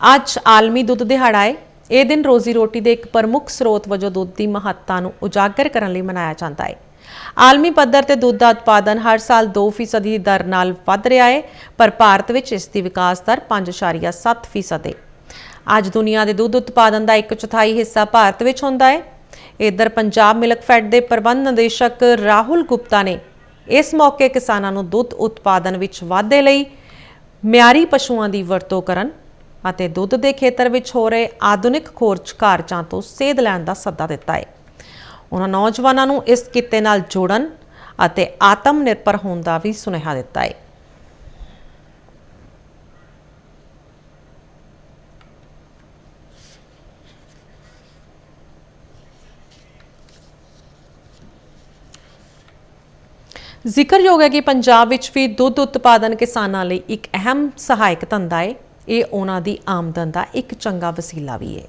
ਅੱਜ ਆਲਮੀ ਦੁੱਧ ਦਿਹਾੜਾ ਹੈ ਇਹ ਦਿਨ ਰੋਜ਼ੀ ਰੋਟੀ ਦੇ ਇੱਕ ਪ੍ਰਮੁੱਖ ਸਰੋਤ ਵਜੋਂ ਦੁੱਧ ਦੀ ਮਹੱਤਤਾ ਨੂੰ ਉਜਾਗਰ ਕਰਨ ਲਈ ਮਨਾਇਆ ਜਾਂਦਾ ਹੈ ਆਲਮੀ ਪੱਧਰ ਤੇ ਦੁੱਧ ਦਾ ਉਤਪਾਦਨ ਹਰ ਸਾਲ 2% ਦੀ ਦਰ ਨਾਲ ਵੱਧ ਰਿਹਾ ਹੈ ਪਰ ਭਾਰਤ ਵਿੱਚ ਇਸ ਦੀ ਵਿਕਾਸ ਦਰ 5.7% ਹੈ ਅੱਜ ਦੁਨੀਆ ਦੇ ਦੁੱਧ ਉਤਪਾਦਨ ਦਾ ਇੱਕ ਚੌਥਾਈ ਹਿੱਸਾ ਭਾਰਤ ਵਿੱਚ ਹੁੰਦਾ ਹੈ ਇਧਰ ਪੰਜਾਬ ਮਿਲਕ ਫੈਡ ਦੇ ਪ੍ਰਬੰਧ ਨਿਦੇਸ਼ਕ ਰਾਹੁਲ ਗੁਪਤਾ ਨੇ ਇਸ ਮੌਕੇ ਕਿਸਾਨਾਂ ਨੂੰ ਦੁੱਧ ਉਤਪਾਦਨ ਵਿੱਚ ਵਾਧੇ ਲਈ ਮਿਆਰੀ ਪਸ਼ੂਆਂ ਦੀ ਵਰਤੋਂ ਕਰਨ ਅਤੇ ਦੁੱਧ ਦੇ ਖੇਤਰ ਵਿੱਚ ਹੋ ਰਹੇ ਆਧੁਨਿਕ ਖੋਜ ਕਾਰਜਾਂ ਤੋਂ ਸੇਧ ਲੈਣ ਦਾ ਸੱਦਾ ਦਿੱਤਾ ਹੈ। ਉਹਨਾਂ ਨੌਜਵਾਨਾਂ ਨੂੰ ਇਸ ਕਿੱਤੇ ਨਾਲ ਜੋੜਨ ਅਤੇ ਆਤਮ ਨਿਰਭਰ ਹੋਣ ਦਾ ਵੀ ਸੁਨੇਹਾ ਦਿੱਤਾ ਹੈ। ਜ਼ਿਕਰਯੋਗ ਹੈ ਕਿ ਪੰਜਾਬ ਵਿੱਚ ਵੀ ਦੁੱਧ ਉਤਪਾਦਨ ਕਿਸਾਨਾਂ ਲਈ ਇੱਕ ਅਹਿਮ ਸਹਾਇਕ ਧੰਦਾ ਹੈ। ਇਹ ਉਹਨਾਂ ਦੀ ਆਮਦਨ ਦਾ ਇੱਕ ਚੰਗਾ ਵਸੀਲਾ ਵੀ ਹੈ